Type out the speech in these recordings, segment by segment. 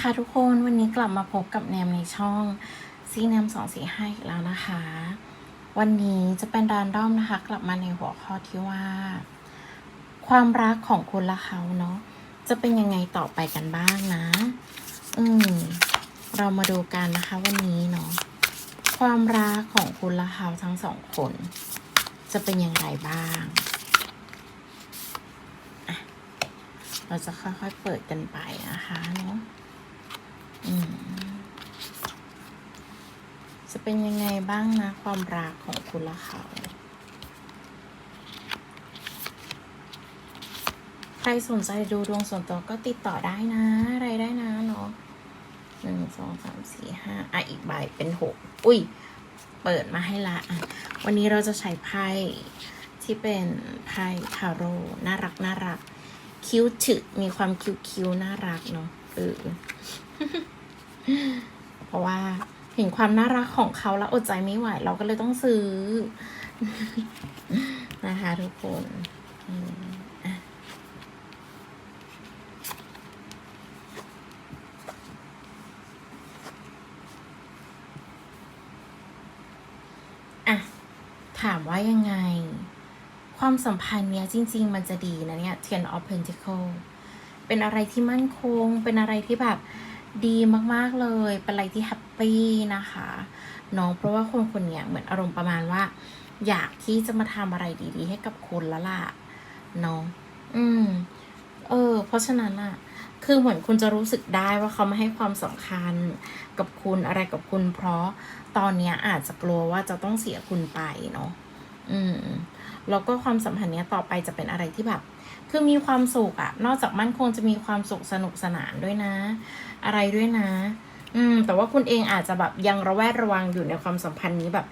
ค่ะทุกคนวันนี้กลับมาพบกับแนมในช่องซีแนมสองสี่ห้าอีกแล้วนะคะ วันนี้จะเป็นรานดอมนะคะ กลับมาในหัวข้อที่ว่า ความรักของคุณและเขาเนาะจะเป็นยังไงต่อไปกันบ้างนะ อืม เรามาดูกันนะคะ วันนี้เนาะความรักของคุณและเขาทั้งสองคน จะเป็นอย่างไรบ้างเราจะค่อยๆ เปิดกันไปนะคะเนาะ อืม จะเป็นยังไงบ้างนะความรักของคุณและเขา ใครสนใจดูดวงส่วนตัวก็ติดต่อได้นะ อะไรได้นะเนาะหนึ่งสองสามสี่ห้าอะอีกใบเป็นหกอุ้ย เปิดมาให้ละอะวันนี้เราจะใช้ไพ่ที่เป็นไพ่ทาโร่น่ารักน่ารัก คิ้วถึกมีความคิ้วคิ้วน่ารักเนาะเออเพราะว่า เห็นความน่ารักของเขาแล้วอดใจไม่ไหว เราก็เลยต้องซื้อ นะคะทุกคนอะอะถามว่ายังไง ความสัมพันธ์เนี้ยจริง ๆ มันจะดีนะเนี่ย Ten of Pentacle เป็นอะไรที่มั่นคง เป็นอะไรที่แบบ ดีมากๆเลย เป็นอะไรที่แฮปปี้นะคะเน้องเพราะว่าคนคนนี้เหมือนอารมณ์ประมาณว่า อยากที่จะมาทำอะไรดีๆ ให้กับคุณแล้วล่ะเน้องอืม เออ เพราะฉะนั้นอะคือเหมือนคุณจะรู้สึกได้ว่าเขาไม่ให้ความสำคัญกับคุณอะไรกับคุณ เพราะตอนเนี้ยอาจจะกลัวว่าจะต้องเสียคุณไปเนาะอืมแล้วก็ความสัมพันธ์เนี้ยต่อไปจะเป็นอะไรที่แบบ คือมีความสุขอะนอกจากมั่นคงจะมีความสุขสนุกสนานด้วยนะ อะไรด้วยนะ อืม แต่ว่าคุณเองอาจจะแบบยังระแวดระวังอยู่ในความสัมพันธ์นี้แบบ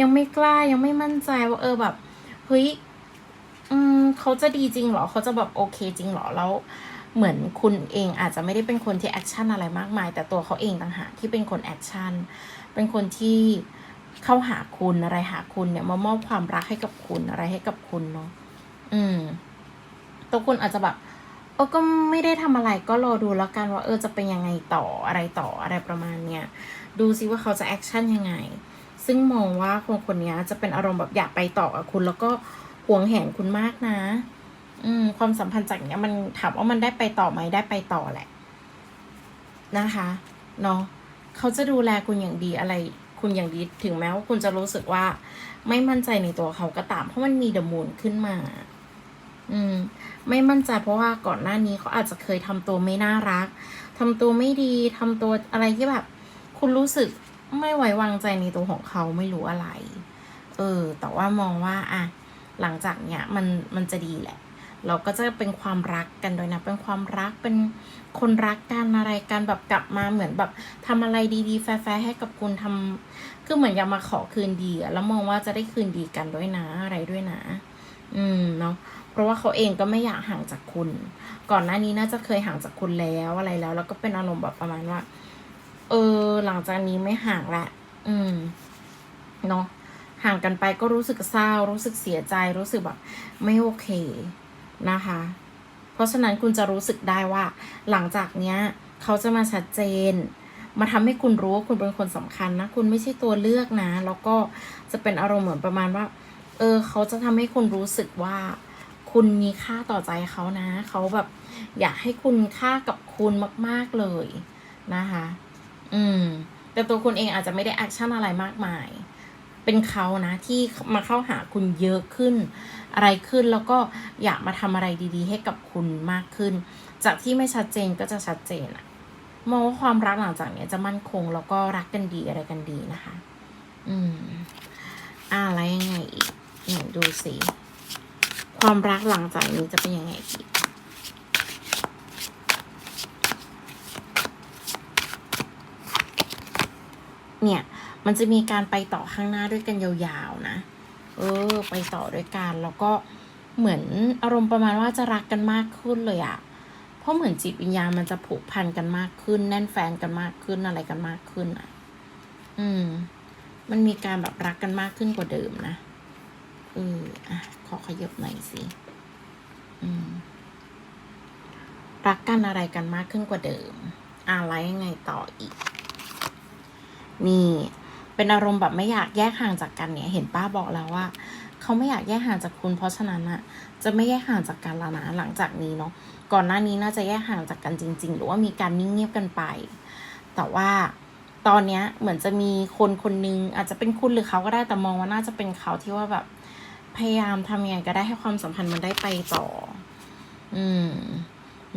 ยังไม่กล้ายังไม่มั่นใจว่าเออแบบเฮ้ยอืมเขาจะดีจริงเหรอเขาจะแบบโอเคจริงเหรอแล้วเหมือนคุณเองอาจจะไม่ได้เป็นคนที่แอคชั่นอะไรมากมาย แต่ตัวเขาเองต่างหากที่เป็นคนแอคชั่นเป็นคนที่เข้าหาคุณอะไรหาคุณเนี่ยมามอบความรักให้กับคุณอะไรให้กับคุณเนาะอืม ตัวคุณอาจจะแบบเออก็ไม่ได้ทำอะไรก็รอดูแล้วกันว่า เออจะเป็นยังไงต่ออะไรต่ออะไรประมาณเนี้ยดูซิว่าเขาจะแอคชั่นยังไง ซึ่งมองว่าคนคนนี้จะเป็นอารมณ์แบบอยากไปต่อกับคุณแล้วก็หวงแหนคุณมากนะ อืม ความสัมพันธ์จากเนี้ยมันถามว่ามันได้ไปต่อไหมได้ไปต่อแหละ นะคะเนาะเขาจะดูแลคุณอย่างดีอะไร คุณอย่างดีถึงแม้ว่าคุณจะรู้สึกว่า ไม่มั่นใจในตัวเขาก็ตามเพราะมันมีเดอะมูนขึ้นมา อืม ไม่มั่นใจเพราะว่าก่อนหน้านี้เขาอาจจะเคยทำตัวไม่น่ารักทำตัวไม่ดีทำตัวอะไรที่แบบ คุณรู้สึกไม่ไว้วางใจในตัวของเขาไม่รู้อะไร เออ แต่ว่ามองว่าอะหลังจากเนี้ยมันมันจะดีแหละ เราก็จะเป็นความรักกันโดยนะ เป็นความรักเป็นคนรักกันอะไรกันแบบกลับมาเหมือนแบบทำอะไรดีๆ แฟร์ๆให้กับคุณทำคือเหมือนอยากมาขอคืนดีแล้วมองว่าจะได้คืนดีกันด้วยนะอะไรด้วยนะ อืมเนาะเพราะว่าเขาเองก็ไม่อยากห่างจากคุณ ก่อนหน้านี้น่าจะเคยห่างจากคุณแล้วอะไรแล้ว แล้วก็เป็นอารมณ์แบบประมาณว่า เออ หลังจากนี้ไม่ห่างละ อืมเนาะห่างกันไปก็รู้สึกเศร้า รู้สึกเสียใจรู้สึกแบบไม่โอเคนะคะ เพราะฉะนั้นคุณจะรู้สึกได้ว่า หลังจากเนี้ย เขาจะมาชัดเจน มาทำให้คุณรู้ว่าคุณเป็นคนสำคัญนะ คุณไม่ใช่ตัวเลือกนะ แล้วก็จะเป็นอารมณ์เหมือนประมาณว่า เออเขาจะทำให้คุณรู้สึกว่าคุณมีค่าต่อใจเขานะ เขาแบบอยากให้คุณค่ากับคุณมาก ๆเลยนะคะ อืม แต่ตัวคุณเองอาจจะไม่ได้แอคชั่นอะไรมากมาย เป็นเขานะที่มาเข้าหาคุณเยอะขึ้น อะไรขึ้นแล้วก็อยากมาทำอะไรดีๆ ให้กับคุณมากขึ้น จากที่ไม่ชัดเจนก็จะชัดเจนอะมองว่าความรักหลังจากนี้จะมั่นคงแล้วก็รักกันดีอะไรกันดีนะคะ อืมอ่าแล้วยังไงอีก ดูสิความรักหลังจากนี้จะเป็นยังไงอีกเนี่ย มันจะมีการไปต่อข้างหน้าด้วยกันยาวๆนะ เออ ไปต่อด้วยกันแล้วก็เหมือนอารมณ์ประมาณว่าจะรักกันมากขึ้นเลยอะเพราะเหมือนจิตวิญญาณมันจะผูกพันกันมากขึ้น แน่นแฟนกันมากขึ้นอะไรกันมากขึ้นอะอืม มันมีการแบบรักกันมากขึ้นกว่าเดิมนะ อออะ ขอขยบหน่อยสิอืมรักกันอะไรกันมากขึ้นกว่าเดิมอ่านไลฟ์ยังไงต่ออีก นี่ เป็นอารมณ์แบบไม่อยากแยกห่างจากกันเนี่ย เห็นป้าบอกแล้วว่า เขาไม่อยากแยกห่างจากคุณ เพราะฉะนั้นอะจะไม่แยกห่างจากกันแล้วนะหลังจากนี้เนาะ ก่อนหน้านี้น่าจะแยกห่างจากกันจริง ๆ หรือว่ามีการนิ่งเงียบกันไป แต่ว่าตอนเนี้ยเหมือนจะมีคนคนนึงอาจจะเป็นคุณหรือเขาก็ได้แต่มองว่าน่าจะเป็นเขาที่ว่าแบบ พยายามทำยังไงก็ได้ให้ความสัมพันธ์มันได้ไปต่อ อืม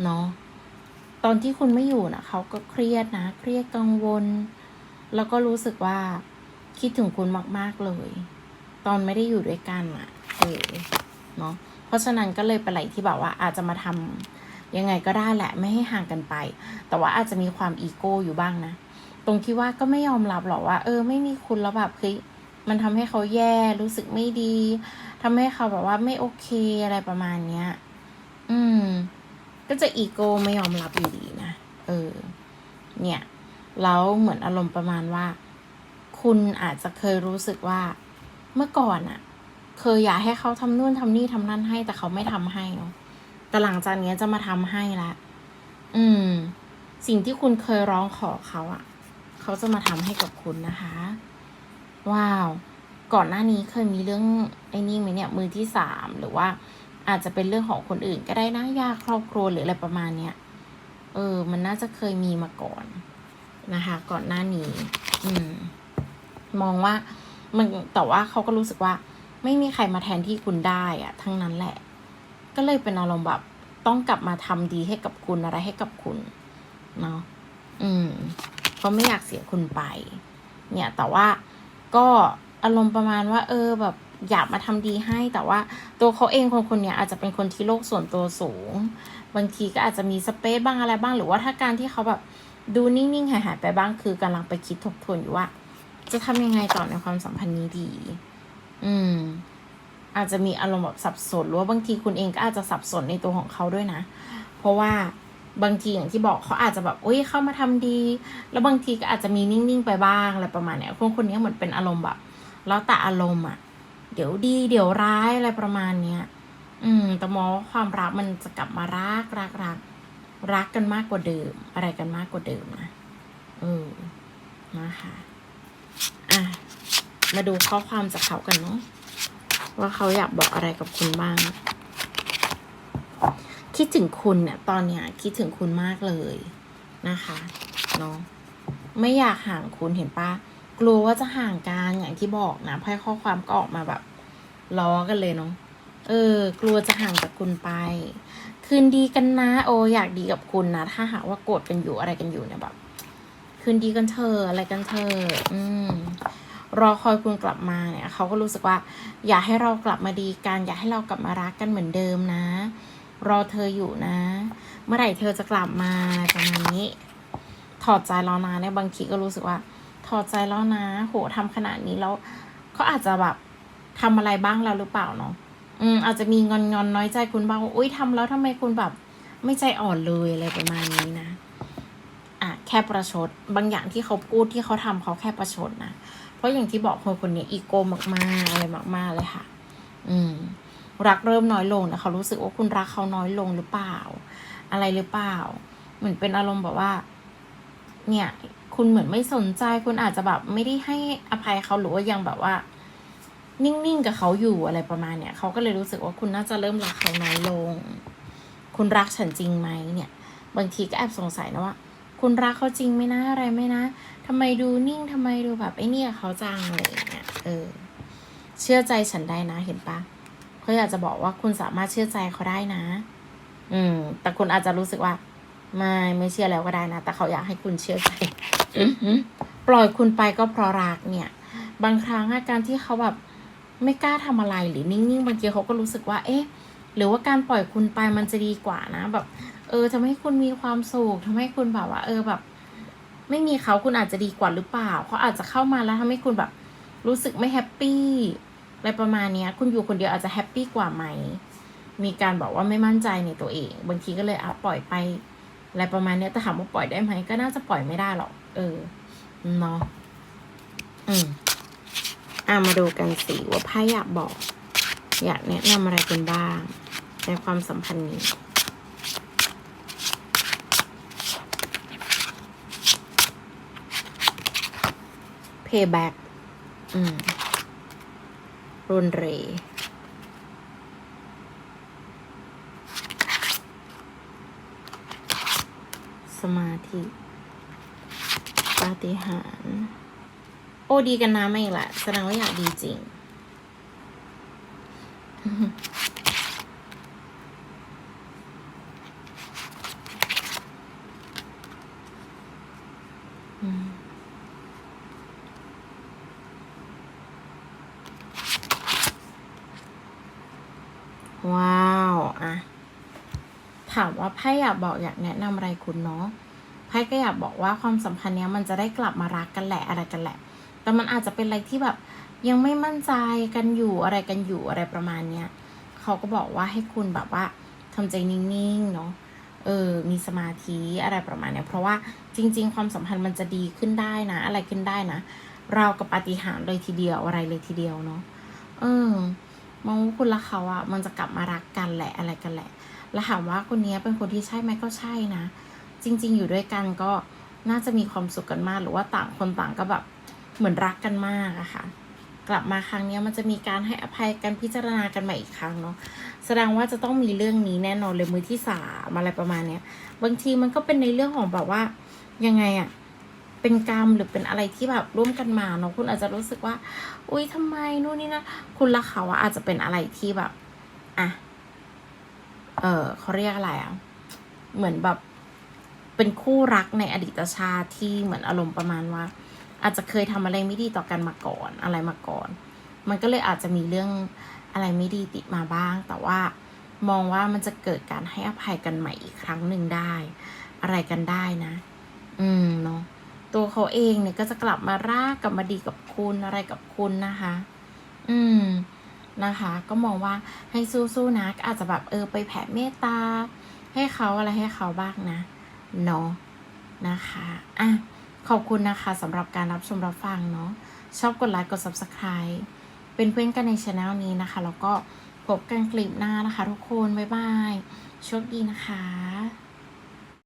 เนาะ ตอนที่คุณไม่อยู่นะเขาก็เครียดนะ เครียดกังวล แล้วก็รู้สึกว่า คิดถึงคุณมาก ๆ เลย ตอนไม่ได้อยู่ด้วยกันอะเออ เนาะ เพราะฉะนั้นก็เลยเป็นอะไรที่แบบว่า อาจจะมาทำยังไงก็ได้แหละ ไม่ให้ห่างกันไป แต่ว่าอาจจะมีความอีโก้อยู่บ้างนะ ตรงที่ว่าก็ไม่ยอมรับหรอกว่า เออ ไม่มีคุณแล้วแบบเฮ้ยมันทำให้เขาแย่รู้สึกไม่ดี ทำให้เขาแบบว่าไม่โอเคอะไรประมาณเนี้ย อืม ก็จะอีโก้ไม่ยอมรับอยู่ดีนะ เออ เนี่ย แล้วเหมือนอารมณ์ประมาณว่า คุณอาจจะเคยรู้สึกว่าเมื่อก่อนอะเคยอยากให้เขาทำนู่นทำนี่ทำนั่นให้ แต่เขาไม่ทำให้เนาะ แต่หลังจากนี้จะมาทำให้ละ อืม สิ่งที่คุณเคยร้องขอเขาอะเขาจะมาทำให้กับคุณนะคะ ว้าว ก่อนหน้านี้เคยมีเรื่องไอ้นี่ไหมเนี่ยมือที่สามหรือว่า อาจจะเป็นเรื่องของคนอื่นก็ได้นะญาติครอบครัวหรืออะไรประมาณเนี้ยเออ มันน่าจะเคยมีมาก่อนนะคะ ก่อนหน้านี้ อืม มองว่ามันแต่ว่าเขาก็รู้สึกว่า ไม่มีใครมาแทนที่คุณได้อะทั้งนั้นแหละ ก็เลยเป็นอารมณ์แบบต้องกลับมาทำดีให้กับคุณอะไรให้กับคุณเนาะอืมเขาไม่อยากเสียคุณไป เนี่ย แต่ว่าก็ อารมณ์ประมาณว่า เออแบบอยากมาทำดีให้ แต่ว่าตัวเขาเองคนคนนี้อาจจะเป็นคนที่โลกส่วนตัวสูง บางทีก็อาจจะมีสเปซบ้างอะไรบ้าง หรือว่าถ้าการที่เขาแบบดูนิ่งๆหายๆไปบ้างคือกำลังไปคิดทบทวนอยู่ว่า จะทำยังไงต่อในความสัมพันธ์นี้ดี อืม อาจจะมีอารมณ์แบบสับสนหรือว่าบางทีคุณเองก็อาจจะสับสนในตัวของเขาด้วยนะ เพราะว่าบางทีอย่างที่บอกเขาอาจจะแบบอุ้ยเข้ามาทำดี แล้วบางทีก็อาจจะมีนิ่งๆไปบ้างอะไรประมาณเนี้ยคนคนนี้เหมือนเป็นอารมณ์แบบ แล้วแต่อารมณ์อะ เดี๋ยวดีเดี๋ยวร้ายอะไรประมาณเนี้ย อืม แต่มองว่าความรักมันจะกลับมารักรักรักรักกันมากกว่าเดิม อะไรกันมากกว่าเดิมนะเออนะคะอะมาดูข้อความจากเขากันเนาะว่าเขาอยากบอกอะไรกับคุณบ้าง คิดถึงคุณเนี่ย ตอนเนี้ยคิดถึงคุณมากเลยนะคะเนาะไม่อยากห่างคุณเห็นปะ กลัวว่าจะห่างกันอย่างที่บอกนะไพ่ข้อความก็ออกมาแบบล้อกันเลยเนาะเออ กลัวจะห่างจากคุณไป คืนดีกันนะ โออยากดีกับคุณนะ ถ้าหากว่าโกรธกันอยู่อะไรกันอยู่เนี่ยแบบ คืนดีกันเธออะไรกันเธอ อืม รอคอยคุณกลับมาเนี่ยเขาก็รู้สึกว่า อยากให้เรากลับมาดีกัน อยากให้เรากลับมารักกันเหมือนเดิมนะ รอเธออยู่นะ เมื่อไหร่เธอจะกลับมาประมาณนี้ ถอดใจแล้วนเนี่ยบางทีก็รู้สึกว่า อใจแล้วนะ โหทำขนาดนี้แล้วเขาอาจจะแบบทำอะไรบ้างแล้วหรือเปล่าเนาะอืมอาจจะมีงอนงอนน้อยใจคุณบ้างว่าอุ้ยทำแล้วทำไมคุณแบบ ไม่ใจอ่อนเลยอะไรประมาณนี้นะอะแค่ประชด บางอย่างที่เขาพูดที่เขาทำเขาแค่ประชดนะเพราะอย่างที่บอกคนคนนี้อีโก้มากๆอะไรมาก ๆเลยค่ะ อืม รักเริ่มน้อยลงนะเขารู้สึกว่าคุณรักเขาน้อยลงหรือเปล่า อะไรหรือเปล่า เหมือนเป็นอารมณ์แบบว่า เนี่ย คุณเหมือนไม่สนใจ คุณอาจจะแบบไม่ได้ให้อภัยเขาหรือว่ายังแบบว่า นิ่งๆกับเขาอยู่อะไรประมาณเนี้ยเขาก็เลยรู้สึกว่าคุณน่าจะเริ่มรักเขาน้อยลง คุณรักฉันจริงไหมเนี่ย บางทีก็แอบสงสัยนะว่า คุณรักเขาจริงไหมนะอะไรไหมนะทำไมดูนิ่งทำไมดูแบบไอ้นี่เขาจังอะไรอย่างเงี้ยเออ เชื่อใจฉันได้นะเห็นปะเขาอยากจะบอกว่าคุณสามารถเชื่อใจเขาได้นะ อืม แต่คุณอาจจะรู้สึกว่า ไม่ไม่เชื่อแล้วก็ได้นะ แต่เขาอยากให้คุณเชื่อใจปล่อยคุณไปก็เพราะรักเนี่ย บางครั้งอาการที่เขาแบบไม่กล้าทำอะไรหรือนิ่งๆบางทีเขาก็รู้สึกว่า เอ๊ะ หรือว่าการปล่อยคุณไปมันจะดีกว่านะ แบบ เออทำให้คุณมีความสุขทำให้คุณแบบว่า เออแบบ ไม่มีเขาคุณอาจจะดีกว่าหรือเปล่าเขาอาจจะเข้ามาแล้วทำให้คุณแบบ รู้สึกไม่แฮปปี้อะไรประมาณเนี้ยคุณอยู่คนเดียวอาจจะแฮปปี้กว่าไหมมีการบอกว่าไม่มั่นใจในตัวเอง บางทีก็เลยอะปล่อยไป อะไรประมาณนี้แต่ถามว่าปล่อยได้ไหมก็น่าจะปล่อยไม่ได้หรอกเออเนาะอืมอ่มาดูกันสิว่าไพ่อยากบอก อยากแนะนำอะไรกันบ้าง ในความสัมพันธ์นี้เพย์แบ็กอืมรุนเร สมาธิปาฏิหาริย์โอ้ดีกันนะไม่อีกละแสดงว่าอยากดีจริง ว้า ถามว่าไพ่อยากบอกอยากแนะนำอะไรคุณเนาะไพ่ก็อยากบอกว่าความสัมพันธ์เนี้ยมันจะได้กลับมารักกันแหละอะไรกันแหละ แต่มันอาจจะเป็นอะไรที่แบบยังไม่มั่นใจกันอยู่อะไรกันอยู่อะไรประมาณเนี้ยเขาก็บอกว่าให้คุณแบบว่าทำใจนิ่งๆเนาะเออ มีสมาธิอะไรประมาณเนี้ยเพราะว่าจริง ๆ ความสัมพันธ์มันจะดีขึ้นได้นะ อะไรขึ้นได้นะ เรากับปาฏิหาริย์เลยทีเดียวอะไรเลยทีเดียวเนาะเออมองว่าคุณและเขาอะมันจะกลับมารักกันแหละอะไรกันแหละ แล้วถามว่าคนนี้เป็นคนที่ใช่ไหมก็ใช่นะ จริง ๆ อยู่ด้วยกันก็น่าจะมีความสุขกันมาก หรือว่าต่างคนต่างก็แบบเหมือนรักกันมากอะค่ะ กลับมาครั้งนี้มันจะมีการให้อภัยกันพิจารณากันใหม่อีกครั้งเนาะแสดงว่าจะต้องมีเรื่องนี้แน่นอนเลยมือที่สามอะไรประมาณเนี้ยบางทีมันก็เป็นในเรื่องของแบบว่ายังไงอะเป็นกรรมหรือเป็นอะไรที่แบบร่วมกันมาเนาะคุณอาจจะรู้สึกว่า อุ้ยทำไมนู่นนี่นะคุณละเขาอะอาจจะเป็นอะไรที่แบบอะ เออเขาเรียกอะไรอะเหมือนแบบเป็นคู่รักในอดีตชาติที่เหมือนอารมณ์ประมาณว่า อาจจะเคยทำอะไรไม่ดีต่อกันมาก่อนอะไรมาก่อน มันก็เลยอาจจะมีเรื่องอะไรไม่ดีติดมาบ้าง แต่ว่ามองว่ามันจะเกิดการให้อภัยกันใหม่อีกครั้งหนึ่งได้ อะไรกันได้นะ อืมเนาะตัวเขาเองเนี่ยก็จะกลับมารักกลับมาดีกับคุณอะไรกับคุณนะคะ อืม นะคะ ก็มองว่าให้สู้ๆนะอาจจะแบบเออไปแผ่เมตตา ให้เขาอะไรให้เขาบ้างนะเนาะนะคะอะขอบคุณนะคะสำหรับการรับชมรับฟังเนาะชอบกดไลค์กด subscribe เป็นเพื่อนกันในช anel นี้นะคะ แล้วก็พบกันคลิปหน้านะคะทุกคน บ๊ายบายโชคดีนะคะ